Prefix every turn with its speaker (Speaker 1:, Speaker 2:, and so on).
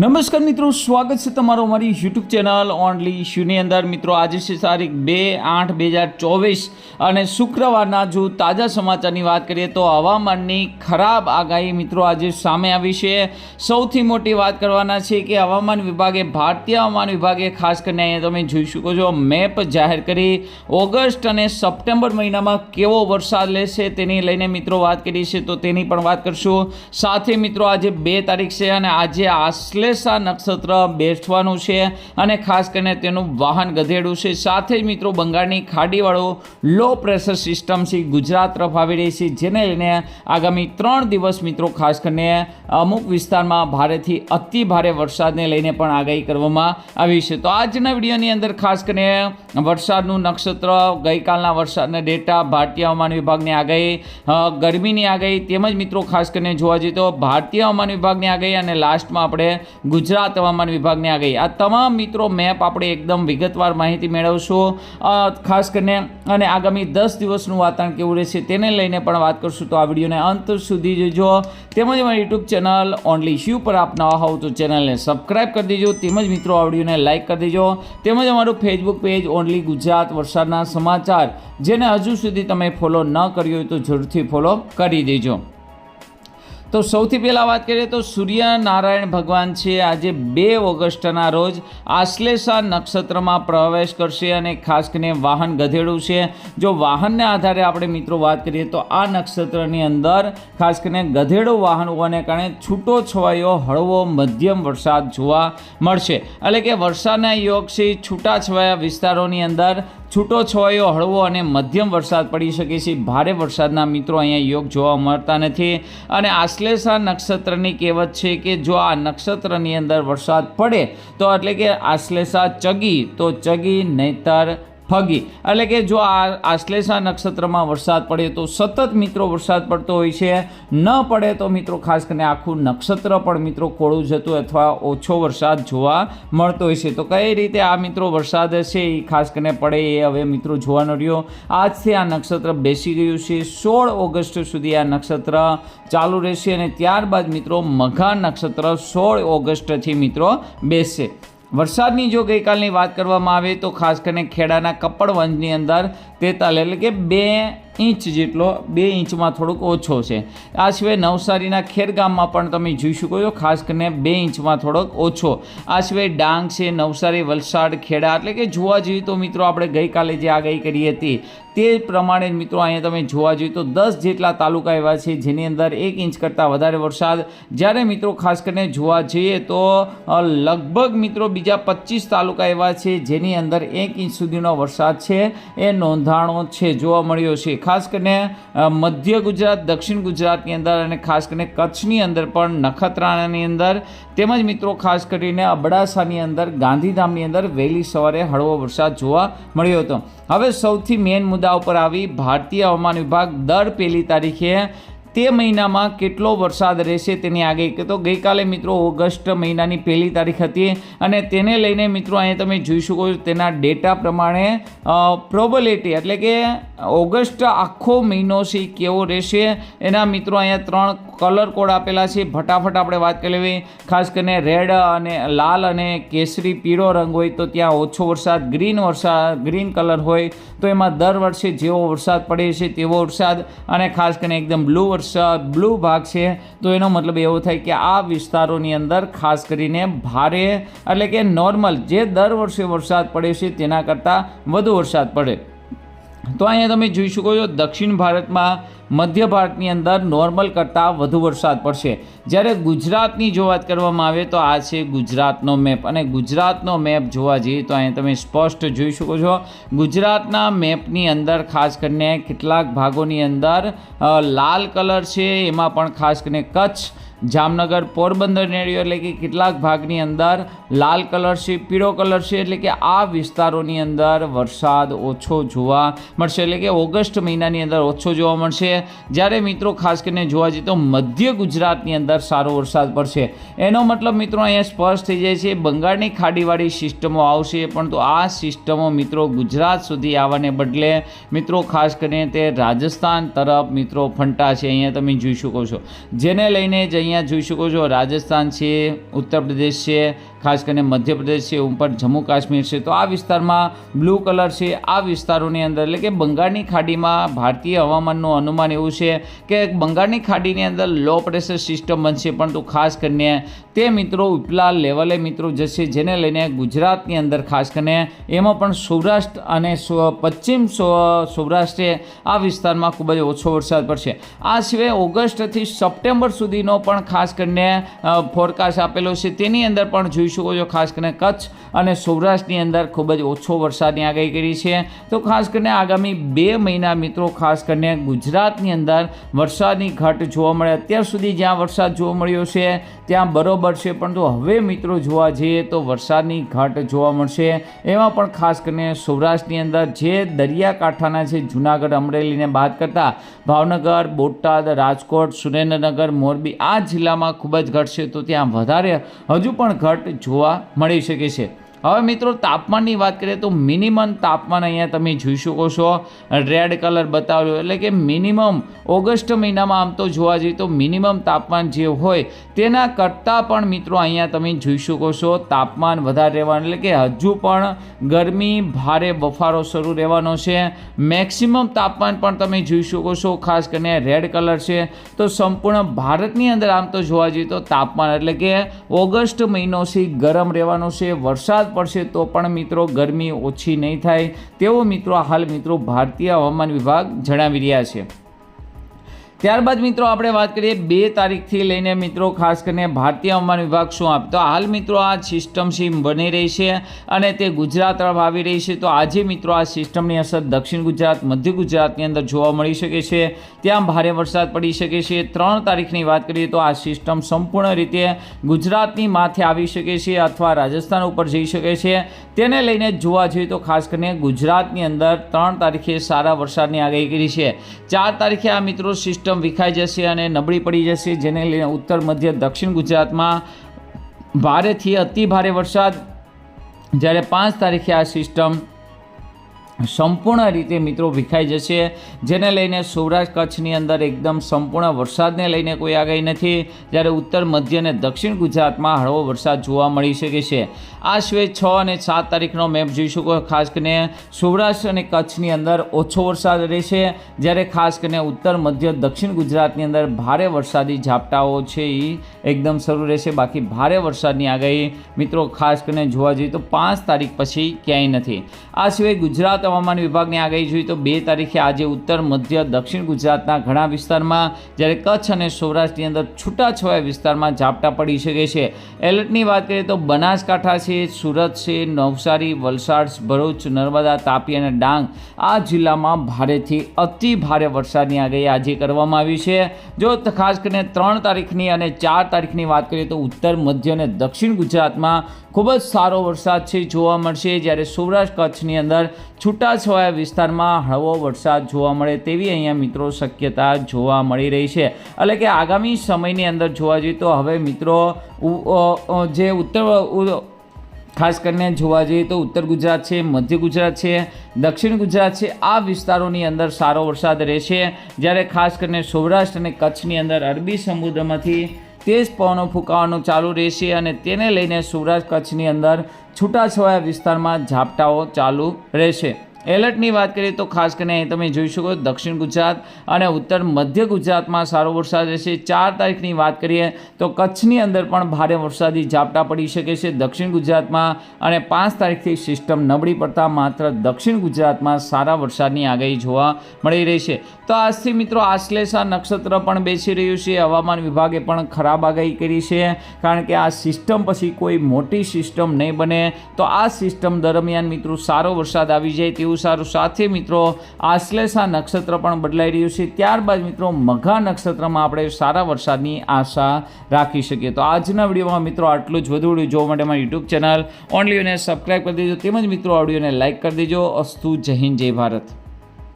Speaker 1: નમસ્કાર મિત્રો, સ્વાગત છે તમારું અમારી યુટ્યુબ ચેનલ ઓનલી ઇશ્યુની અંદર. મિત્રો, આજે છે તારીખ બે આઠ બે હજાર ચોવીસ અને શુક્રવારના જો તાજા સમાચારની વાત કરીએ તો હવામાનની ખરાબ આગાહી મિત્રો આજે સામે આવી છે. સૌથી મોટી વાત કરવાના છે કે હવામાન વિભાગે, ભારતીય હવામાન વિભાગે, ખાસ કરીને અહીંયા તમે જોઈ શકો છો, મેપ જાહેર કરી ઓગસ્ટ અને સપ્ટેમ્બર મહિનામાં કેવો વરસાદ લેશે તેની લઈને મિત્રો વાત કરી છે, તો તેની પણ વાત કરશું. સાથે મિત્રો, આજે બે તારીખ છે અને આજે આશ્લેષા નક્ષત્ર બેસવાનું છે અને ખાસ કરીને તેનું વાહન ગધેડું છે. સાથે જ મિત્રો બંગાળની ખાડીવાળો લો પ્રેશર સિસ્ટમ છે, ગુજરાત તરફ આવી રહી છે, જેને લઈને આગામી ત્રણ દિવસ મિત્રો ખાસ કરીને અમુક વિસ્તારમાં ભારેથી અતિ ભારે વરસાદને લઈને પણ આગાહી કરવામાં આવી છે. તો આજના વિડીયોની અંદર ખાસ કરીને વરસાદનું નક્ષત્ર, ગઈકાલના વરસાદના ડેટા, ભારતીય હવામાન વિભાગની આગાહી ગરમીની આગાહી, તેમજ મિત્રો ખાસ કરીને જોવા જઈએ તો ભારતીય હવામાન વિભાગની આગાહી અને લાસ્ટમાં આપણે ગુજરાત હવામાન વિભાગની આગાહી આ તમામ મિત્રો મેપ આપણે એકદમ વિગતવાર માહિતી મેળવશું. ખાસ કરીને અને આગામી દસ દિવસનું વાતાવરણ કેવું રહેશે તેને લઈને પણ વાત કરશું. તો આ વિડીયોને અંત સુધી જોજો. તેમજ અમારી યુટ્યુબ ચેનલ ઓનલી શિવ પર આપ નવા હોવ તો ચેનલને સબસ્ક્રાઇબ કરી દેજો. તેમજ મિત્રો, આ વિડીયોને લાઇક કરી દેજો. તેમજ અમારું ફેસબુક પેજ ઓનલી ગુજરાત વરસાદના સમાચાર, જેને હજુ સુધી તમે ફોલો ન કર્યો હોય તો જરૂરથી ફોલો કરી દેજો. તો સૌથી પહેલાં વાત કરીએ તો સૂર્યનારાયણ ભગવાન છે. આજે બે ઓગસ્ટના રોજ આશ્લેષા નક્ષત્રમાં પ્રવેશ કરશે અને ખાસ કરીને વાહન ગધેડું છે. જો વાહનને આધારે આપણે મિત્રો વાત કરીએ તો આ નક્ષત્રની અંદર ખાસ કરીને ગધેડું વાહન હોવાને કારણે છૂટો છવાયો હળવો મધ્યમ વરસાદ જોવા મળશે. એટલે કે વરસાદના યોગથી છૂટાછવાયા વિસ્તારોની અંદર છૂટો છવાયો હળવો અને મધ્યમ વરસાદ પડી શકે છે. ભારે વરસાદના મિત્રો અહીંયા યોગ જોવા મળતા નથી. અને આશ્લેષા નક્ષત્રની કહેવત છે કે જો આ નક્ષત્રની અંદર વરસાદ પડે, તો એટલે કે આશ્લેષા ચગી, તો ચગી નહીતર ફગી. એટલે કે જો આ આશ્લેષા નક્ષત્રમાં વરસાદ પડે તો સતત મિત્રો વરસાદ પડતો હોય છે. ન પડે તો મિત્રો ખાસ કરીને આખું નક્ષત્ર પણ મિત્રો કોળું જતું અથવા ઓછો વરસાદ જોવા મળતો હોય છે. તો કઈ રીતે આ મિત્રો વરસાદ છે એ ખાસ કરીને પડે એ હવે મિત્રો જોવાનો રહ્યો. આજથી આ નક્ષત્ર બેસી ગયું છે. સોળ ઓગસ્ટ સુધી આ નક્ષત્ર ચાલુ રહેશે અને ત્યારબાદ મિત્રો મઘા નક્ષત્ર સોળ ઓગસ્ટથી મિત્રો બેસશે. વરસાદની જો ગઈકાલની વાત કરવામાં આવે તો ખાસ કરીને ખેડાના કપડવંજની અંદર તેતાલ એટલે કે બે ઇંચ જેટલો, બે ઇંચમાં થોડુંક ઓછો છે. આ સિવાય નવસારીના ખેરગામમાં પણ તમે જોઈ શકો છો, ખાસ કરીને બે ઇંચમાં થોડોક ઓછો. આ સિવાય ડાંગ છે, નવસારી, વલસાડ, ખેડા એટલે કે જોવા જઈએ તો મિત્રો આપણે ગઈકાલે જે આગાહી કરી હતી તે પ્રમાણે મિત્રો અહીંયા તમે જોવા જોઈએ તો દસ જેટલા તાલુકા એવા છે જેની અંદર એક ઇંચ કરતાં વધારે વરસાદ. જ્યારે મિત્રો ખાસ કરીને જોવા જઈએ તો લગભગ મિત્રો બીજા પચીસ તાલુકા એવા છે જેની અંદર એક ઇંચ સુધીનો વરસાદ છે. એ નોંધાણો છે, જોવા મળ્યો છે. ખાસ કરીને મધ્ય ગુજરાત, દક્ષિણ ગુજરાતની અંદર અને ખાસ કરીને કચ્છની અંદર પણ નખત્રાણાની અંદર. તેમજ મિત્રો ખાસ કરીને અબડાસાની અંદર, ગાંધીધામની અંદર વહેલી સવારે હળવો વરસાદ જોવા મળ્યો હતો. હવે સૌથી મેઇન મુદ્દા ઉપર આવી. ભારતીય હવામાન વિભાગ દર પહેલી તારીખે તે મહિનામાં કેટલો વરસાદ રહેશે તેની આગાહી તો ગઈકાલે મિત્રો ઓગસ્ટ મહિનાની પહેલી તારીખ હતી અને તેને લઈને મિત્રો અહીંયા તમે જોઈ શકો છો તેના ડેટા પ્રમાણે પ્રોબલિટી એટલે કે ઓગસ્ટ આખો મહિનો છે કેવો રહેશે એના મિત્રો અહીંયા ત્રણ કલર કોડ આપેલા છે. ફટાફટ આપણે વાત કરી લેવી. ખાસ કરીને રેડ અને લાલ અને કેસરી પીળો રંગ હોય તો ત્યાં ઓછો વરસાદ, ગ્રીન વરસાદ, ગ્રીન કલર હોય તો એમાં દર વર્ષે જેવો વરસાદ પડે છે તેવો વરસાદ અને ખાસ કરીને એકદમ બ્લુ વરસાદ, બ્લુ ભાગ છે. તો એનો મતલબ એવો થાય કે આ વિસ્તારોની અંદર ખાસ કરીને ભારે એટલે કે નોર્મલ જે દર વર્ષે વરસાદ પડે છે તેના કરતાં વધુ વરસાદ પડે. તો અહીંયા તમે જોઈ શકો છો, દક્ષિણ ભારતમાં મધ્ય ભારતની અંદર નોર્મલ કરતાં વધુ વરસાદ પડશે. જ્યારે ગુજરાતની જો વાત કરવામાં આવે તો આ છે ગુજરાતનો મેપ. અને ગુજરાતનો મેપ જોવા જઈએ તો અહીંયા તમે સ્પષ્ટ જોઈ શકો છો, ગુજરાતના મેપની અંદર ખાસ કરીને કેટલાક ભાગોની અંદર લાલ કલર છે, એમાં પણ ખાસ કરીને કચ્છ જામનગર પોરબંદર નેડ્યું એટલે કે કેટલાક ભાગની અંદર લાલ કલર છે, પીળો કલર છે, એટલે કે આ વિસ્તારોની અંદર વરસાદ ઓછો જોવા મળશે. એટલે કે ઓગસ્ટ મહિનાની અંદર ઓછો જોવા મળશે. જ્યારે મિત્રો ખાસ કરીને જોવા જઈએ તો મધ્ય ગુજરાતની અંદર સારો વરસાદ પડશે. એનો મતલબ મિત્રો અહીંયા સ્પષ્ટ થઈ જાય છે, બંગાળની ખાડીવાળી સિસ્ટમો આવશે પરંતુ આ સિસ્ટમો મિત્રો ગુજરાત સુધી આવવાને બદલે મિત્રો ખાસ કરીને તે રાજસ્થાન તરફ મિત્રો ફંટા છે અહીંયા તમે જોઈ શકો છો. જેને લઈને જ અહીંયા જોઈ શકો છો રાજસ્થાન છે ઉત્તર પ્રદેશ છે ખાસ કરીને મધ્યપ્રદેશ છે, ઉપર જમ્મુ કાશ્મીર છે, તો આ વિસ્તારમાં બ્લુ કલર છે. આ વિસ્તારોની અંદર એટલે કે બંગાળની ખાડીમાં ભારતીય હવામાનનું અનુમાન એવું છે કે બંગાળની ખાડીની અંદર લો પ્રેશર સિસ્ટમ બનશે. પરંતુ ખાસ કરીને તે મિત્રો ઉપલા લેવલે મિત્રો જશે જેને લઈને ગુજરાતની અંદર ખાસ કરીને એમાં પણ સૌરાષ્ટ્ર અને પશ્ચિમ સૌરાષ્ટ્રે આ વિસ્તારમાં ખૂબ જ ઓછો વરસાદ પડશે. આ સિવાય ઓગસ્ટથી સપ્ટેમ્બર સુધીનો પણ ખાસ કરીને ફોરકાસ્ટ આપેલો છે. તેની અંદર પણ જોઈ શકો છો ખાસ કરીને કચ્છ અને સૌરાષ્ટ્રની અંદર ખૂબ જ ઓછો વરસાદની આગાહી કરી છે. તો ખાસ કરીને આગામી બે મહિના મિત્રો ખાસ કરીને ગુજરાતની અંદર વરસાદની ઘટ જોવા મળે. અત્યાર સુધી જ્યાં વરસાદ જોવા મળ્યો છે, ત્યાં બરોબર છે, પરંતુ હવે મિત્રો જોવા જઈએ તો વરસાદની ઘટ જોવા મળશે. એમાં પણ ખાસ કરીને સૌરાષ્ટ્રની અંદર જે દરિયાકાંઠાના છે, જુનાગઢ, અમરેલીને બાદ કરતાં ભાવનગર, બોટાદ, રાજકોટ, સુરેન્દ્રનગર, મોરબી આ જિલ્લામાં ખૂબ જ ઘટશે તો ત્યાં વધારે હજુ પણ ઘટ જોવા મળી શકે છે. હવે મિત્રો, તાપમાનની વાત કરીએ તો મિનિમમ તાપમાન અહીંયા તમે જોઈ શકો છો. રેડ કલર બતાવ્યો, એટલે કે મિનિમમ ઓગસ્ટ મહિનામાં આમ તો જોવા જઈએ તો મિનિમમ તાપમાન જે હોય તેના કરતાં પણ મિત્રો અહીંયા તમે જોઈ શકો છો તાપમાન વધારે રહેવાનું, એટલે કે હજુ પણ ગરમી, ભારે બફારો શરૂ રહેવાનો છે. મેક્સિમમ તાપમાન પણ તમે જોઈ શકો છો, ખાસ કરીને રેડ કલર છે. તો સંપૂર્ણ ભારતની અંદર આમ તો જોવા જઈએ તો તાપમાન, એટલે કે ઓગસ્ટ મહિનો છે ગરમ રહેવાનો છે, વરસાદ પડશે તો પણ મિત્રો ગરમી ઓછી નહીં થાય. તેવો મિત્રો હાલ મિત્રો ભારતીય હવામાન વિભાગ જણાવી રહ્યા છે. ત્યારબાદ મિત્રો આપણે વાત કરીએ બે તારીખથી લઈને મિત્રો ખાસ કરીને ભારતીય હવામાન વિભાગ શું આપે? તો હાલ મિત્રો આ સિસ્ટમ સીમ બની રહી છે અને તે ગુજરાત તરફ આવી રહી છે. તો આજે મિત્રો આ સિસ્ટમની અસર દક્ષિણ ગુજરાત, મધ્ય ગુજરાતની અંદર જોવા મળી શકે છે. ત્યાં ભારે વરસાદ પડી શકે છે. ત્રણ તારીખની વાત કરીએ તો આ સિસ્ટમ સંપૂર્ણ રીતે ગુજરાતની માથે આવી શકે છે અથવા રાજસ્થાન ઉપર જઈ શકે છે. તેને લઈને જોવા જઈએ તો ખાસ કરીને ગુજરાતની અંદર ત્રણ તારીખે સારા વરસાદની આગાહી કરી છે. ચાર તારીખે આ મિત્રો સિસ્ટમ વિખાઈ જશે અને નબળી પડી જશે, જેને લઈને ઉત્તર, મધ્ય, દક્ષિણ ગુજરાતમાં ભારેથી અતિ ભારે વરસાદ. જ્યારે પાંચ તારીખે આ સિસ્ટમ સંપૂર્ણ રીતે મિત્રો વિખાઈ જશે. જેને લઈને સૌરાષ્ટ્ર કચ્છની અંદર એકદમ સંપૂર્ણ વરસાદને લઈને કોઈ આગાહી નથી. જ્યારે ઉત્તર, મધ્ય અને દક્ષિણ ગુજરાતમાં હળવો વરસાદ જોવા મળી શકે છે. આ સિવાય છ અને સાત તારીખનો મેપ જોઈ શકો ખાસ કરીને સૌરાષ્ટ્ર અને કચ્છની અંદર ઓછો વરસાદ રહેશે. જ્યારે ખાસ કરીને ઉત્તર, મધ્ય, દક્ષિણ ગુજરાતની અંદર ભારે વરસાદી ઝાપટાઓ છે એ એકદમ શરૂ રહેશે. બાકી ભારે વરસાદની આગાહી મિત્રો ખાસ કરીને જોવા જઈએ તો પાંચ તારીખ પછી ક્યાંય નથી. આ સિવાય ગુજરાત હવામાન વિભાગની આગાહી જોઈએ તો બે તારીખે આજે ઉત્તર, મધ્ય, દક્ષિણ ગુજરાતના ઘણા વિસ્તારમાં જ્યારે કચ્છ અને સૌરાષ્ટ્રની અંદર છૂટાછવાયા વિસ્તારમાં ઝાપટા પડી શકે છે. એલર્ટની વાત કરીએ તો બનાસકાંઠા છે, સુરત છે, નવસારી, વલસાડ, ભરૂચ, નર્મદા, તાપી અને ડાંગ આ જિલ્લામાં ભારેથી અતિ ભારે વરસાદની આગાહી આજે કરવામાં આવી છે. જો ખાસ કરીને ત્રણ તારીખની અને ચાર તારીખની વાત કરીએ તો ઉત્તર, મધ્ય અને દક્ષિણ ગુજરાતમાં ખૂબ જ સારો વરસાદ છે જોવા મળશે. જ્યારે સૌરાષ્ટ્ર કચ્છની અંદર છૂટાછવાયા વિસ્તારમાં હળવો વરસાદ જોવા મળે તેવી અહીંયા મિત્રો શક્યતા જોવા મળી રહી છે. એટલે કે આગામી સમયની અંદર જોવા જઈએ તો હવે મિત્રો જે ઉત્તર ખાસ કરીને જોવા જઈએ તો ઉત્તર ગુજરાત છે, મધ્ય ગુજરાત છે, દક્ષિણ ગુજરાત છે, આ વિસ્તારોની અંદર સારો વરસાદ રહેશે. જ્યારે ખાસ કરીને સૌરાષ્ટ્ર અને કચ્છની અંદર અરબી સમુદ્રમાંથી તેજ પવનો ફૂંકાવાનું ચાલુ રહેશે અને તેને લઈને સૌરાષ્ટ્ર કચ્છની અંદર છૂટાછવાયા વિસ્તારમાં ઝાપટાઓ ચાલુ રહેશે. એલર્ટની વાત કરીએ તો ખાસ કરીને અહીં તમે જોઈ શકો દક્ષિણ ગુજરાત અને ઉત્તર મધ્ય ગુજરાતમાં સારો વરસાદ રહેશે. ચાર તારીખની વાત કરીએ તો કચ્છની અંદર પણ ભારે વરસાદી ઝાપટા પડી શકે છે દક્ષિણ ગુજરાતમાં અને પાંચ તારીખથી સિસ્ટમ નબળી પડતા માત્ર દક્ષિણ ગુજરાતમાં સારા વરસાદની આગાહી જોવા મળી રહી છે. તો આજથી મિત્રો આશ્લેષા નક્ષત્ર પણ બેસી રહ્યું છે. હવામાન વિભાગે પણ ખરાબ આગાહી કરી છે. કારણ કે આ સિસ્ટમ પછી કોઈ મોટી સિસ્ટમ નહીં બને. તો આ સિસ્ટમ દરમિયાન મિત્રો સારો વરસાદ આવી જાય તેવું સારું. સાથે મિત્રો આશ્લેષા નક્ષત્ર પણ બદલાઈ રહ્યું છે. ત્યારબાદ મિત્રો, મઘા નક્ષત્રમાં આપણે સારા વરસાદની આશા રાખી શકીએ. તો આજના વિડીયોમાં મિત્રો, આટલું જ. વધુ વીડિયો જોવા માટે મારી યુટ્યુબ ચેનલ ઓનલી અને સબસ્ક્રાઈબ કરી દેજો. તેમજ મિત્રો ઓડિયોને લાઇક કરી દેજો. અસ્તુ જય હિન્દ, જય ભારત.